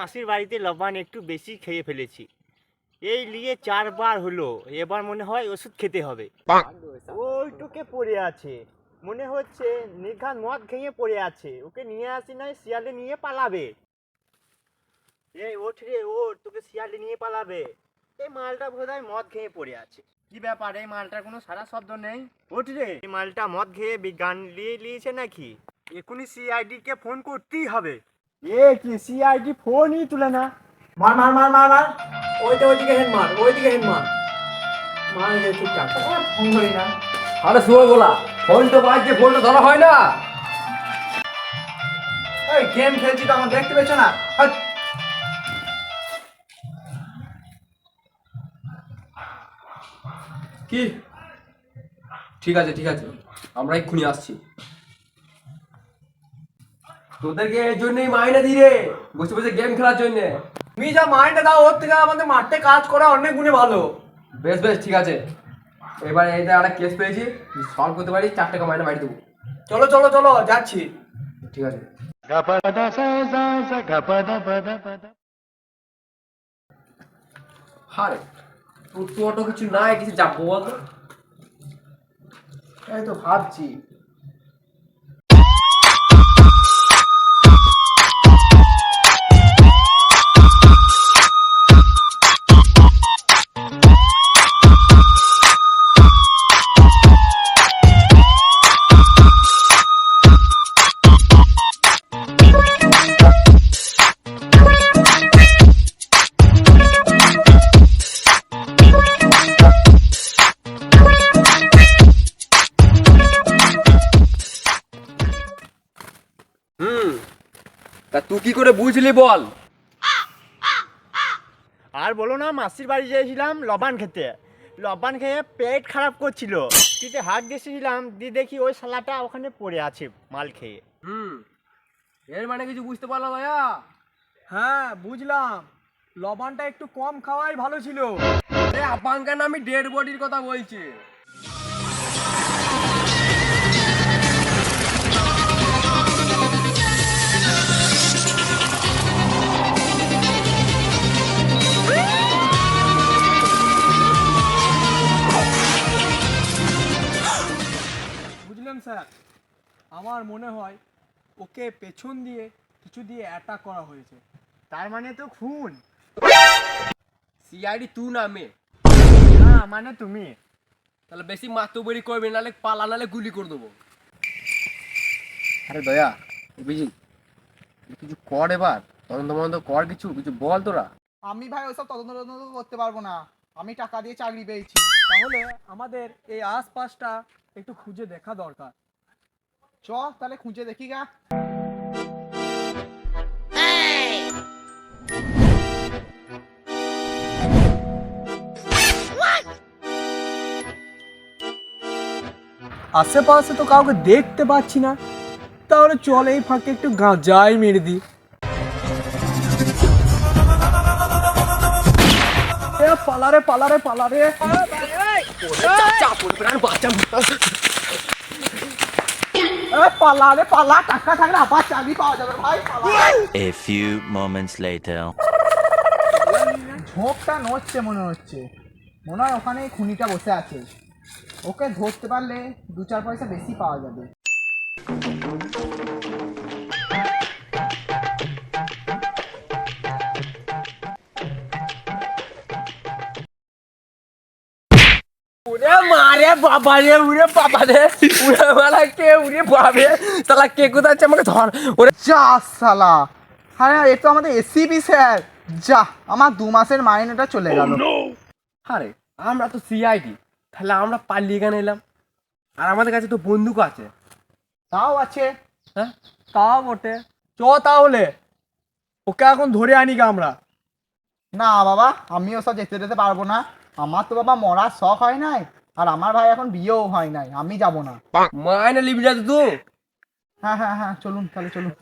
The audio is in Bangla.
মাসির বাড়িতে লবণ একটু বেশি খেয়ে ফেলেছি। এই নিয়ে চারবার হলো এবার মনে হয় ওষুধ খেতে হবে। ওইটুকে পড়ে আছে। মনে হচ্ছে নিঘাত মদ খেয়ে পড়ে আছে। ওকে নিয়ে আসি নাই শিয়ালে নিয়ে পালাবে। এই ওঠ রে ওঠ তোকে শিয়ালে নিয়ে পালাবে। এই মালটা বোধহয় মদ খেয়ে পড়ে আছে। কি ব্যাপার এই মালটার কোনো সারা শব্দ নেই? ওঠ রে। এই মালটা মদ খেয়ে বিজ্ঞান নিয়ে নিয়েছে নাকি? এখনই সিআইডি কে ফোন করতেই হবে। এ কি সিআইডি ফোনই তুলে না? মার মার মার মার মার। ওইটা ওইদিকে হেড মার ওইদিকে হেড মার। মার রে ঠিকঠাক ফোন করি না। আরে শুয়ে বলা ফোন তো বাজছে ফোনটা ধরা হয় না। এই গেম খেলছি তো আমার দেখতে পেছো না? কি? ঠিক আছে ঠিক আছে। আমরা এক্ষুনি আসছি। তোদেরকে এর জন্যই মাইনে দিই রে। বসে বসে গেম খেলার জন্য। তুমি যা মাইন্ডটা দাও, ওর থেকে আমাদের মাঠে কাজ করা অনেক গুণে ভালো। বেশ বেশ, ঠিক আছে। এবার এইটা একটা কেস পেয়েছি সলভ করতে পারি চার টাকা মাইনে বাড়ি দেবো। চলো চলো চলো, যাচ্ছি। ঠিক আছে। হারে, তোর তো অত কিছু নাই, কিছু যাব বলতো? এই তো ভাবছি। তা তুই কি করে বুঝলি বল? আর বলো না মাসির বাড়ি গিয়েছিলাম লবান খেতে। লবান খেয়ে পেট খারাপ করছিল। তিতে হাত দিয়েছিলাম দিয়ে দেখি ওই শালাটা ওখানে পড়ে আছে মাল খেয়ে। হুম এর মানে কিছু বুঝতে পারলাম ভাইয়া? হ্যাঁ বুঝলাম। লবণটা একটু কম খাওয়াই ভালো ছিল। এ আপাঙ্কার আমি ডেড বডির কথা বলছি। স্যার আমার মনে হয় ওকে পেছন দিয়ে কিছু দিয়ে অ্যাটাক করা হয়েছে। তার মানে তো খুন। সিআইডি তুই নামে না মানে তুমি। তাহলে বেশি মাতবরি করবি নালে পালা নালে গুলি করে দেবো। আরে দয়া বুঝি কিছু কর এবার তদন্ত মদন্ত কর কিছু কিছু বল তোরা। আমি ভাই ওসব তদন্ত তদন্ত করতে পারব না। আমি টাকা দিয়ে চাকরি পেয়েছি। তাহলে আমাদের এই আশপাশটা একটু খুঁজে দেখা দরকার। চ, তাহলে খুঁজে দেখি গা। আশেপাশে তো কাউকে দেখতে পাচ্ছি না। তাহলে চল এই ফাঁকে একটু গাঁজাই মেরে দিই। পালারে পালারে পালারে এ পালারে পালা টাকা থাকলে আবার চাকরি পাওয়া যাবে ভাই। A few moments later. ঝোঁকটা নড়ছে মনে হচ্ছে মনে হয় ওখানে খুনিটা বসে আছে ওকে ধরতে পারলে দু চার পয়সা বেশি পাওয়া যাবে বাবা রে বাবা রে কে বাবে তালা কে কোথায় আছে আমাকে ধর। ওরে যা সালা হ্যাঁ এ তো আমাদের এসিপি স্যার। যা আমার দু মাসের মাইনেটা চলে গেল। আরে আমরা তো সিআইডি তাহলে আমরা পালিয়ে কেন এলাম? আর আমাদের কাছে তো বন্দুক আছে। তাও আছে। হ্যাঁ? তাও বটে। চ তাহলে। ওকে এখন ধরে আনি গা আমরা। না বাবা আমি ওসব যেতে যেতে পারব না। আমার তো বাবা মরার শখ হয় নাই। আর আমার ভাই এখন বিয়েও হয় নাই আমি যাব না। মাইনে লিবি যা তো? হ্যাঁ হ্যাঁ হ্যাঁ চলুন তাহলে চলুন।